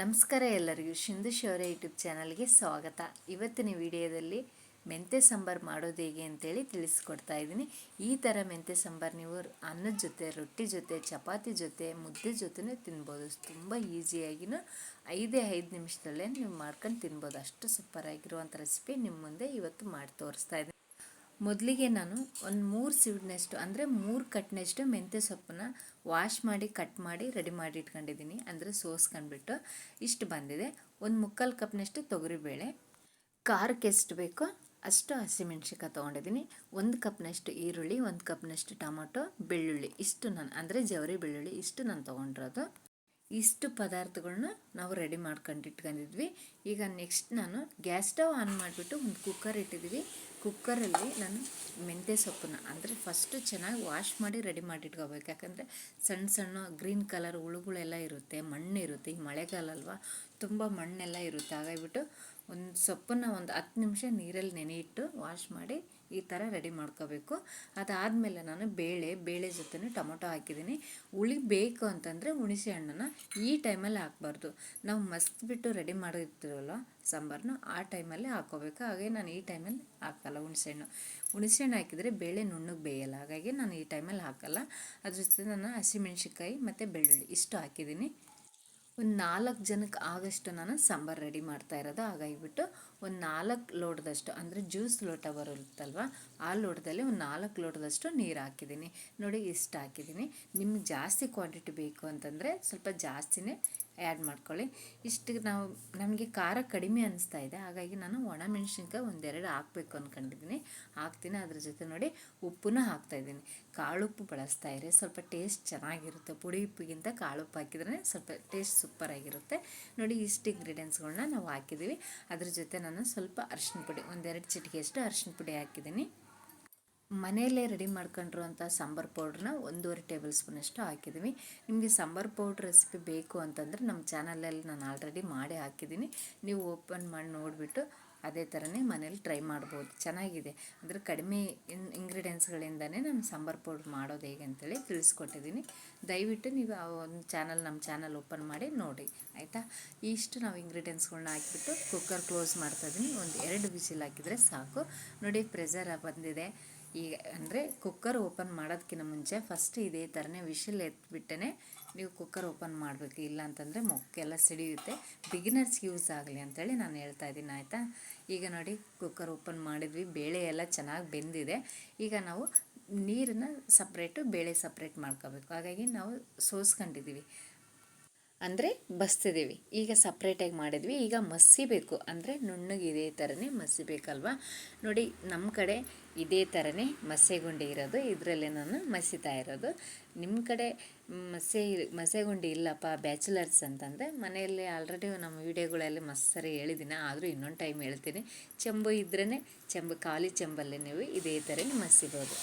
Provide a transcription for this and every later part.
ನಮಸ್ಕಾರ ಎಲ್ಲರಿಗೂ. ಶಿಂದು ಶೌರ್ಯ ಯೂಟ್ಯೂಬ್ ಚಾನಲ್ಗೆ ಸ್ವಾಗತ. ಇವತ್ತಿನ ವಿಡಿಯೋದಲ್ಲಿ ಮೆಂತ್ಯ ಸಾಂಬಾರು ಮಾಡೋದು ಹೇಗೆ ಅಂತೇಳಿ ತಿಳಿಸ್ಕೊಡ್ತಾ ಇದ್ದೀನಿ. ಈ ಥರ ಮೆಂತ್ಯ ಸಾಂಬಾರು ನೀವು ಅನ್ನದ ಜೊತೆ, ರೊಟ್ಟಿ ಜೊತೆ, ಚಪಾತಿ ಜೊತೆ, ಮುದ್ದೆ ಜೊತೆನೂ ತಿನ್ಬೋದು. ತುಂಬ ಈಸಿಯಾಗಿನೂ ಐದೇ ಐದು ನಿಮಿಷದಲ್ಲೇ ನೀವು ಮಾಡ್ಕೊಂಡು ತಿನ್ಬೋದು. ಅಷ್ಟು ಸೂಪರಾಗಿರುವಂಥ ರೆಸಿಪಿ ನಿಮ್ಮ ಮುಂದೆ ಇವತ್ತು ಮಾಡಿ ತೋರಿಸ್ತಾ ಇದ್ದೀನಿ. ಮೊದಲಿಗೆ ನಾನು ಒಂದು ಮೂರು ಸೀಡ್ನಷ್ಟು, ಅಂದರೆ ಮೂರು ಕಟ್ನಷ್ಟು ಮೆಂತ್ಯ ಸೊಪ್ಪನ್ನ ವಾಶ್ ಮಾಡಿ ಕಟ್ ಮಾಡಿ ರೆಡಿ ಮಾಡಿ ಇಟ್ಕೊಂಡಿದ್ದೀನಿ. ಅಂದರೆ ಸೋಸ್ಕೊಂಡ್ಬಿಟ್ಟು ಇಷ್ಟು ಬಂದಿದೆ. ಒಂದು ಮುಕ್ಕಾಲು ಕಪ್ನಷ್ಟು ತೊಗರಿಬೇಳೆ. ಖಾರಕ್ಕೆ ಎಷ್ಟು ಬೇಕೋ ಅಷ್ಟು ಹಸಿಮೆಣ್ಸಿಕಾಯಿ ತೊಗೊಂಡಿದ್ದೀನಿ. ಒಂದು ಕಪ್ನಷ್ಟು ಈರುಳ್ಳಿ, ಒಂದು ಕಪ್ನಷ್ಟು ಟೊಮೊಟೊ, ಬೆಳ್ಳುಳ್ಳಿ ಇಷ್ಟು ನಾನು, ಅಂದರೆ ಜವರಿ ಬೆಳ್ಳುಳ್ಳಿ ಇಷ್ಟು ನಾನು ತೊಗೊಂಡಿರೋದು. ಇಷ್ಟು ಪದಾರ್ಥಗಳನ್ನ ನಾವು ರೆಡಿ ಮಾಡ್ಕೊಂಡು ಇಟ್ಕೊಂಡಿದ್ವಿ. ಈಗ ನೆಕ್ಸ್ಟ್ ನಾನು ಗ್ಯಾಸ್ ಸ್ಟವ್ ಆನ್ ಮಾಡಿಬಿಟ್ಟು ಒಂದು ಕುಕ್ಕರ್ ಇಟ್ಟಿದ್ದೀವಿ ಕುಕ್ಕರಲ್ಲಿ ನಾನು ಮೆಂತ್ಯ ಸೊಪ್ಪನ್ನ ಅಂದರೆ ಫಸ್ಟು ಚೆನ್ನಾಗಿ ವಾಶ್ ಮಾಡಿ ರೆಡಿ ಮಾಡಿ ಇಟ್ಕೋಬೇಕು. ಯಾಕಂದರೆ ಸಣ್ಣ ಸಣ್ಣ ಗ್ರೀನ್ ಕಲರ್ ಹುಳುಗಳೆಲ್ಲ ಇರುತ್ತೆ, ಮಣ್ಣು ಇರುತ್ತೆ. ಈ ಮಳೆಗಾಲ ಅಲ್ವಾ, ತುಂಬ ಮಣ್ಣೆಲ್ಲ ಇರುತ್ತೆ. ಹಾಗಾಗಿಬಿಟ್ಟು ಒಂದು ಸೊಪ್ಪನ್ನು ಒಂದು ಹತ್ತು ನಿಮಿಷ ನೀರಲ್ಲಿ ನೆನೆ ಇಟ್ಟು ವಾಶ್ ಮಾಡಿ ಈ ಥರ ರೆಡಿ ಮಾಡ್ಕೋಬೇಕು. ಅದಾದಮೇಲೆ ನಾನು ಬೇಳೆ ಬೇಳೆ ಜೊತೆ ಟೊಮೊಟೊ ಹಾಕಿದ್ದೀನಿ. ಹುಳಿ ಬೇಕು ಅಂತಂದರೆ ಹುಣಸೆ ಹಣ್ಣನ್ನು ಈ ಟೈಮಲ್ಲಿ ಹಾಕ್ಬಾರ್ದು. ನಾವು ಮಸ್ತ್ ಬಿಟ್ಟು ರೆಡಿ ಮಾಡಿರ್ತೀವಲ್ಲ ಸಾಂಬಾರನ್ನ ಆ ಟೈಮಲ್ಲಿ ಹಾಕೋಬೇಕು. ಹಾಗೆ ನಾನು ಈ ಟೈಮಲ್ಲಿ ಹಾಕಲ್ಲ ಹುಣಸೆಹಣ್ಣು ಹುಣಸೆಹಣ್ಣು ಹಾಕಿದರೆ ಬೇಳೆ ನುಣ್ಣಗೆ ಬೇಯಲ್ಲ. ಹಾಗಾಗಿ ನಾನು ಈ ಟೈಮಲ್ಲಿ ಹಾಕಲ್ಲ. ಅದ್ರ ಜೊತೆ ನಾನು ಹಸಿಮೆಣ್ಸಿಕಾಯಿ ಮತ್ತು ಬೆಳ್ಳುಳ್ಳಿ ಇಷ್ಟು ಹಾಕಿದ್ದೀನಿ. ಒಂದು ನಾಲ್ಕು ಜನಕ್ಕೆ ಆಗಷ್ಟು ನಾನು ಸಾಂಬಾರು ರೆಡಿ ಮಾಡ್ತಾ ಇರೋದು. ಹಾಗಾಗಿಬಿಟ್ಟು ಒಂದು ನಾಲ್ಕು ಲೋಟದಷ್ಟು, ಅಂದರೆ ಜ್ಯೂಸ್ ಲೋಟ ಬರುತ್ತಲ್ವ ಆ ಲೋಟದಲ್ಲಿ ಒಂದು ನಾಲ್ಕು ಲೋಟದಷ್ಟು ನೀರು ಹಾಕಿದ್ದೀನಿ. ನೋಡಿ ಇಷ್ಟು ಹಾಕಿದ್ದೀನಿ. ನಿಮ್ಗೆ ಜಾಸ್ತಿ ಕ್ವಾಂಟಿಟಿ ಬೇಕು ಅಂತಂದರೆ ಸ್ವಲ್ಪ ಜಾಸ್ತಿನೇ ಆ್ಯಡ್ ಮಾಡ್ಕೊಳ್ಳಿ. ಇಷ್ಟು ನಾವು, ನಮಗೆ ಖಾರ ಕಡಿಮೆ ಅನಿಸ್ತಾ ಇದೆ. ಹಾಗಾಗಿ ನಾನು ಒಣಮೆಣ್ಸಿನ್ಕಾಯಿ ಒಂದೆರಡು ಹಾಕಬೇಕು ಅಂದ್ಕೊಂಡಿದ್ದೀನಿ ಹಾಕ್ತೀನಿ. ಅದ್ರ ಜೊತೆ ನೋಡಿ ಉಪ್ಪನ್ನು ಹಾಕ್ತಾಯಿದ್ದೀನಿ ಕಾಳುಪ್ಪು ಬಳಸ್ತಾ ಇರಿ. ಸ್ವಲ್ಪ ಟೇಸ್ಟ್ ಚೆನ್ನಾಗಿರುತ್ತೆ. ಪುಡಿ ಉಪ್ಪಿಗಿಂತ ಕಾಳುಪ್ಪು ಹಾಕಿದ್ರೆ ಸ್ವಲ್ಪ ಟೇಸ್ಟ್ ಸೂಪರಾಗಿರುತ್ತೆ ನೋಡಿ ಇಷ್ಟು ಇಂಗ್ರೀಡಿಯೆಂಟ್ಸ್ಗಳನ್ನ ನಾವು ಹಾಕಿದ್ದೀವಿ. ಅದ್ರ ಜೊತೆ ನಾನು ಸ್ವಲ್ಪ ಅರಿಶಿನ ಪುಡಿ, ಒಂದೆರಡು ಚಿಟಿಕೆಯಷ್ಟು ಅರ್ಶಿನ ಪುಡಿ ಹಾಕಿದ್ದೀನಿ. ಮನೆಯಲ್ಲೇ ರೆಡಿ ಮಾಡ್ಕೊಂಡಿರುವಂಥ ಸಾಂಬಾರು ಪೌಡ್ರನ್ನ ಒಂದೂವರೆ ಟೇಬಲ್ ಸ್ಪೂನಷ್ಟು ಹಾಕಿದ್ದೀವಿ. ನಿಮಗೆ ಸಾಂಬಾರು ಪೌಡ್ರ್ ರೆಸಿಪಿ ಬೇಕು ಅಂತಂದರೆ ನಮ್ಮ ಚಾನಲಲ್ಲಿ ನಾನು ಆಲ್ರೆಡಿ ಮಾಡಿ ಹಾಕಿದ್ದೀನಿ. ನೀವು ಓಪನ್ ಮಾಡಿ ನೋಡಿಬಿಟ್ಟು ಅದೇ ಥರನೇ ಮನೇಲಿ ಟ್ರೈ ಮಾಡ್ಬೋದು. ಚೆನ್ನಾಗಿದೆ. ಅಂದರೆ ಕಡಿಮೆ ಇನ್, ಇಂಗ್ರೀಡಿಯೆಂಟ್ಸ್ಗಳಿಂದನೇ ನಾನು ಸಾಂಬಾರು ಪೌಡ್ರ್ ಮಾಡೋದು ಹೇಗೆ ಅಂತೇಳಿ ತಿಳಿಸ್ಕೊಟ್ಟಿದ್ದೀನಿ. ದಯವಿಟ್ಟು ನೀವು ಆ ಒಂದು ಚಾನಲ್, ನಮ್ಮ ಚಾನಲ್ ಓಪನ್ ಮಾಡಿ ನೋಡಿ. ಆಯಿತಾ? ಇಷ್ಟು ನಾವು ಇಂಗ್ರೀಡಿಯೆಂಟ್ಸ್ಗಳನ್ನ ಹಾಕಿಬಿಟ್ಟು ಕುಕ್ಕರ್ ಕ್ಲೋಸ್ ಮಾಡ್ತಾಯಿದ್ದೀನಿ ಒಂದು ಎರಡು ವಿಸಿಲ್ ಹಾಕಿದರೆ ಸಾಕು. ನೋಡಿ, ಪ್ರೆಸರ್ ಬಂದಿದೆ. ಈಗ ಅಂದರೆ ಕುಕ್ಕರ್ ಓಪನ್ ಮಾಡೋದಕ್ಕಿಂತ ಮುಂಚೆ ಫಸ್ಟ್ ಇದೇ ಥರನೇ ವಿಷಲ್ ಎತ್ಬಿಟ್ಟೇ ನೀವು ಕುಕ್ಕರ್ ಓಪನ್ ಮಾಡಬೇಕು. ಇಲ್ಲ ಅಂತಂದರೆ ಮೊಕ್ಕೆಲ್ಲ ಸಿಡಿಯುತ್ತೆ. ಬಿಗಿನರ್ಸ್ ಯೂಸ್ ಆಗಲಿ ಅಂತೇಳಿ ನಾನು ಹೇಳ್ತಾ ಇದ್ದೀನಿ, ಆಯಿತಾ? ಈಗ ನೋಡಿ ಕುಕ್ಕರ್ ಓಪನ್ ಮಾಡಿದ್ವಿ. ಬೇಳೆ ಎಲ್ಲ ಚೆನ್ನಾಗಿ ಬೆಂದಿದೆ. ಈಗ ನಾವು ನೀರನ್ನು ಸಪ್ರೇಟು ಬೇಳೆ ಸಪ್ರೇಟ್ ಮಾಡ್ಕೋಬೇಕು. ಹಾಗಾಗಿ ನಾವು ಸೋಸ್ಕೊಂಡಿದ್ದೀವಿ. ಅಂದರೆ ಬಸ್ತಿದ್ದೀವಿ. ಈಗ ಸಪ್ರೇಟಾಗಿ ಮಾಡಿದ್ವಿ. ಈಗ ಮಸಿಬೇಕು ಅಂದರೆ ನುಣ್ಣಗೆ ಇದೇ ಥರನೇ ಮಸಿಬೇಕಲ್ವಾ ನೋಡಿ ನಮ್ಮ ಕಡೆ ಇದೇ ಥರನೇ ಮಸೆಗುಂಡಿ ಇರೋದು. ಇದರಲ್ಲೇ ನಾನು ಮಸಿತಾ ಇರೋದು. ನಿಮ್ಮ ಕಡೆ ಮಸೆ ಮಸೆಗುಂಡಿ ಇಲ್ಲಪ್ಪ, ಬ್ಯಾಚುಲರ್ಸ್ ಅಂತಂದರೆ ಮನೆಯಲ್ಲಿ ಆಲ್ರೆಡಿ ನಮ್ಮ ವೀಡಿಯೋಗಳಲ್ಲಿ ಮಸ್ಸರಿ ಹೇಳಿದ್ದೀನಿ ಆದರೂ ಇನ್ನೊಂದು ಟೈಮ್ ಹೇಳ್ತೀನಿ. ಚೆಂಬು ಇದ್ರೇ ಚೆಂಬು ಖಾಲಿ ಚೆಂಬಲ್ಲಿ ನೀವು ಇದೇ ಥರನೇ ಮಸಿಬೋದು.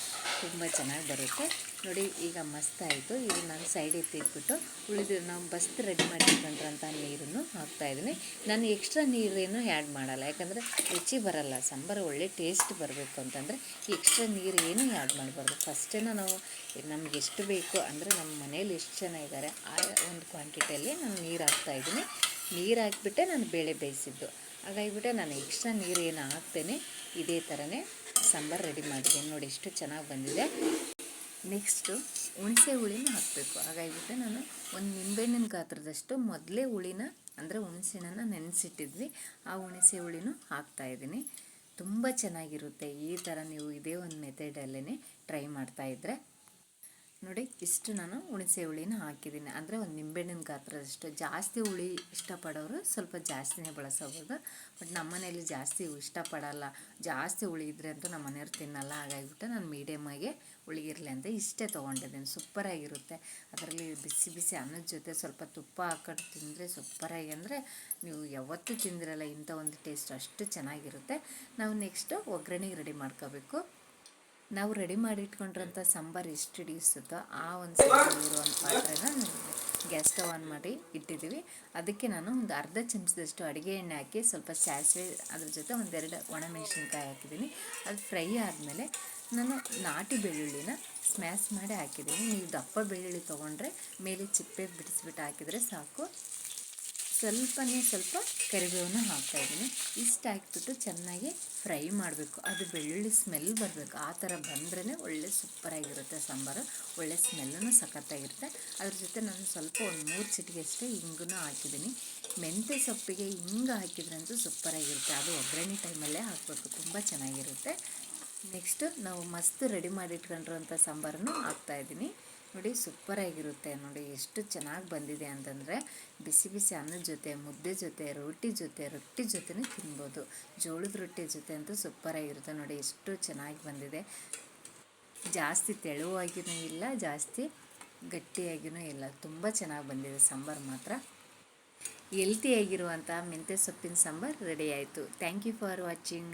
ತುಂಬ ಚೆನ್ನಾಗಿ ಬರುತ್ತೆ. ನೋಡಿ, ಈಗ ಮಸ್ತಾಯಿತು ಇದು ನಾನು ಸೈಡ್ ಎತ್ತಿಟ್ಬಿಟ್ಟು ಉಳಿದ ನಾವು ಬಸ್ತ್ ರೆಡಿ ಮಾಡಿಟ್ಕೊಂಡ್ರಂಥ ನೀರನ್ನು ಹಾಕ್ತಾಯಿದ್ದೀನಿ ನಾನು ಎಕ್ಸ್ಟ್ರಾ ನೀರೇನು ಆ್ಯಡ್ ಮಾಡಲ್ಲ. ಯಾಕಂದರೆ ರುಚಿ ಬರಲ್ಲ. ಸಾಂಬಾರು ಒಳ್ಳೆ ಟೇಸ್ಟ್ ಬರಬೇಕು ಅಂತಂದರೆ ಎಕ್ಸ್ಟ್ರಾ ನೀರು ಏನೂ ಆ್ಯಡ್ ಮಾಡಬಾರ್ದು. ಫಸ್ಟೇನ ನಾವು ನಮ್ಗೆ ಎಷ್ಟು ಬೇಕು ಅಂದರೆ ನಮ್ಮ ಮನೇಲಿ ಎಷ್ಟು ಜನ ಇದ್ದಾರೆ ಆ ಒಂದು ಕ್ವಾಂಟಿಟಿಯಲ್ಲಿ ನಾನು ನೀರು ಹಾಕ್ತಾಯಿದ್ದೀನಿ ನೀರು ಹಾಕಿಬಿಟ್ಟೆ ನಾನು ಬೇಳೆ ಬೇಯಿಸಿದ್ದು. ಹಾಗಾಗಿಬಿಟ್ಟೆ ನಾನು ಎಕ್ಸ್ಟ್ರಾ ನೀರು ಏನು ಹಾಕ್ತೇನೆ, ಇದೇ ಥರನೇ ಸಾಂಬಾರು ರೆಡಿ ಮಾಡಿದ್ದೀನಿ. ನೋಡಿ ಎಷ್ಟು ಚೆನ್ನಾಗಿ ಬಂದಿದೆ. ನೆಕ್ಸ್ಟು ಹುಣಸೆ ಹುಳಿನ ಹಾಕಬೇಕು. ಹಾಗಾಗಿಬಿಟ್ಟೆ ನಾನು ಒಂದು ನಿಂಬೆಹಣ್ಣಿನ ಗಾತ್ರದಷ್ಟು ಮೊದಲೇ ಹುಳಿನ, ಅಂದರೆ ಹುಣಸೆಹಣ್ಣನ್ನು ನೆನೆಸಿಟ್ಟಿದ್ವಿ. ಆ ಹುಣಸೆ ಹುಳಿನೂ ಹಾಕ್ತಾಯಿದ್ದೀನಿ ತುಂಬ ಚೆನ್ನಾಗಿರುತ್ತೆ ಈ ಥರ ನೀವು ಇದೇ ಒಂದು ಮೆಥಡಲ್ಲೇ ಟ್ರೈ ಮಾಡ್ತಾಯಿದ್ರೆ ನೋಡಿ, ಇಷ್ಟು ನಾನು ಹುಣಸೆ ಹುಳಿನ ಹಾಕಿದ್ದೀನಿ. ಅಂದರೆ ಒಂದು ನಿಂಬೆಹಣ್ಣಿನ ಗಾತ್ರದಷ್ಟು ಜಾಸ್ತಿ ಹುಳಿ ಇಷ್ಟಪಡೋರು ಸ್ವಲ್ಪ ಜಾಸ್ತಿನೇ ಬಳಸಬಹುದು. ಬಟ್ ನಮ್ಮ ಮನೆಯಲ್ಲಿ ಜಾಸ್ತಿ ಇಷ್ಟಪಡಲ್ಲ. ಜಾಸ್ತಿ ಹುಳಿ ಇದ್ರೆ ಅಂತೂ ನಮ್ಮ ಮನೆಯವ್ರು ತಿನ್ನಲ್ಲ. ಹಾಗಾಗಿಬಿಟ್ಟು ನಾನು ಮೀಡಿಯಮ್ಮಾಗೆ ಹುಳಿಗಿರಲಿ ಅಂತ ಇಷ್ಟೇ ತೊಗೊಂಡಿದ್ದೀನಿ. ಸೂಪರಾಗಿರುತ್ತೆ ಅದರಲ್ಲಿ ಬಿಸಿ ಬಿಸಿ ಅನ್ನದ ಜೊತೆ ಸ್ವಲ್ಪ ತುಪ್ಪ ಹಾಕೊಂಡು ತಿಂದರೆ ಸೂಪರಾಗಿ ಅಂದರೆ ನೀವು ಯಾವತ್ತೂ ತಿಂದಿರಲ್ಲ ಇಂಥ ಒಂದು ಟೇಸ್ಟ್ ಅಷ್ಟು ಚೆನ್ನಾಗಿರುತ್ತೆ. ನಾವು ನೆಕ್ಸ್ಟು ಒಗ್ಗರಣೆಗೆ ರೆಡಿ ಮಾಡ್ಕೋಬೇಕು. ನಾವು ರೆಡಿ ಮಾಡಿ ಇಟ್ಕೊಂಡಿರೋಂಥ ಸಾಂಬಾರು ಎಷ್ಟು ಹಿಡಿಸುತ್ತೋ ಆ ಒಂದು ಇರುವಂಥ ಪಾತ್ರೆನ ಗ್ಯಾಸ್ ಸ್ಟವ್ ಆನ್ ಮಾಡಿ ಇಟ್ಟಿದ್ದೀವಿ. ಅದಕ್ಕೆ ನಾನು ಒಂದು ಅರ್ಧ ಚಮಚದಷ್ಟು ಅಡುಗೆ ಎಣ್ಣೆ ಹಾಕಿ ಸ್ವಲ್ಪ ಸಾಸಿವೆ ಅದ್ರ ಜೊತೆ ಒಂದೆರಡು ಒಣಮೆಣಸಿನ್ಕಾಯಿ ಹಾಕಿದ್ದೀನಿ. ಅದು ಫ್ರೈ ಆದಮೇಲೆ ನಾನು ನಾಟಿ ಬೆಳ್ಳುಳ್ಳಿನ ಸ್ಮ್ಯಾಶ್ ಮಾಡಿ ಹಾಕಿದ್ದೀನಿ. ನೀವು ದಪ್ಪ ಬೆಳ್ಳುಳ್ಳಿ ತೊಗೊಂಡ್ರೆ ಮೇಲೆ ಚಿಪ್ಪೆ ಬಿಡಿಸ್ಬಿಟ್ಟು ಹಾಕಿದರೆ ಸಾಕು. ಸ್ವಲ್ಪನೇ ಸ್ವಲ್ಪ ಕರಿಬೇವನ್ನ ಹಾಕ್ತಾಯಿದ್ದೀನಿ ಇಷ್ಟು ಹಾಕ್ಬಿಟ್ಟು ಚೆನ್ನಾಗಿ ಫ್ರೈ ಮಾಡಬೇಕು. ಅದು ಬೆಳ್ಳುಳ್ಳಿ ಸ್ಮೆಲ್ ಬರಬೇಕು. ಆ ಥರ ಬಂದ್ರೇ ಒಳ್ಳೆ ಸೂಪರಾಗಿರುತ್ತೆ ಸಾಂಬಾರು. ಒಳ್ಳೆ ಸ್ಮೆಲ್ಲೂ ಸಖತ್ತಾಗಿರುತ್ತೆ. ಅದ್ರ ಜೊತೆ ನಾನು ಸ್ವಲ್ಪ ಒಂದು ಮೂರು ಚಿಟಿಗೆ ಅಷ್ಟೇ ಹಿಂಗೂ ಹಾಕಿದ್ದೀನಿ. ಮೆಂತ್ಯ ಸೊಪ್ಪಿಗೆ ಹಿಂಗೆ ಹಾಕಿದ್ರಂತೂ ಸೂಪರಾಗಿರುತ್ತೆ. ಅದು ಒಗ್ಗರಣೆ ಟೈಮಲ್ಲೇ ಹಾಕಬೇಕು. ತುಂಬ ಚೆನ್ನಾಗಿರುತ್ತೆ. ನೆಕ್ಸ್ಟು ನಾವು ಮಸ್ತ್ ರೆಡಿ ಮಾಡಿ ಇಟ್ಕೊಂಡಿರೋಂಥ ಸಾಂಬಾರನ್ನು ಹಾಕ್ತಾಯಿದ್ದೀನಿ ನೋಡಿ ಸೂಪರಾಗಿರುತ್ತೆ ನೋಡಿ, ಎಷ್ಟು ಚೆನ್ನಾಗಿ ಬಂದಿದೆ ಅಂತಂದರೆ ಬಿಸಿ ಬಿಸಿ ಅನ್ನದ ಜೊತೆ, ಮುದ್ದೆ ಜೊತೆ, ರೋಟಿ ಜೊತೆ, ರೊಟ್ಟಿ ಜೊತೆನೂ ತಿನ್ಬೋದು. ಜೋಳದ ರೊಟ್ಟಿ ಜೊತೆ ಅಂತೂ ಸೂಪರಾಗಿರುತ್ತೆ ನೋಡಿ, ಎಷ್ಟು ಚೆನ್ನಾಗಿ ಬಂದಿದೆ. ಜಾಸ್ತಿ ತೆಳುವಾಗಿಯೂ ಇಲ್ಲ, ಜಾಸ್ತಿ ಗಟ್ಟಿಯಾಗಿಯೂ ಇಲ್ಲ, ತುಂಬ ಚೆನ್ನಾಗಿ ಬಂದಿದೆ ಸಾಂಬಾರು ಮಾತ್ರ. ಹೆಲ್ತಿಯಾಗಿರುವಂಥ ಮೆಂತ್ಯ ಸೊಪ್ಪಿನ ಸಾಂಬಾರು ರೆಡಿ ಆಯಿತು. Thank you for watching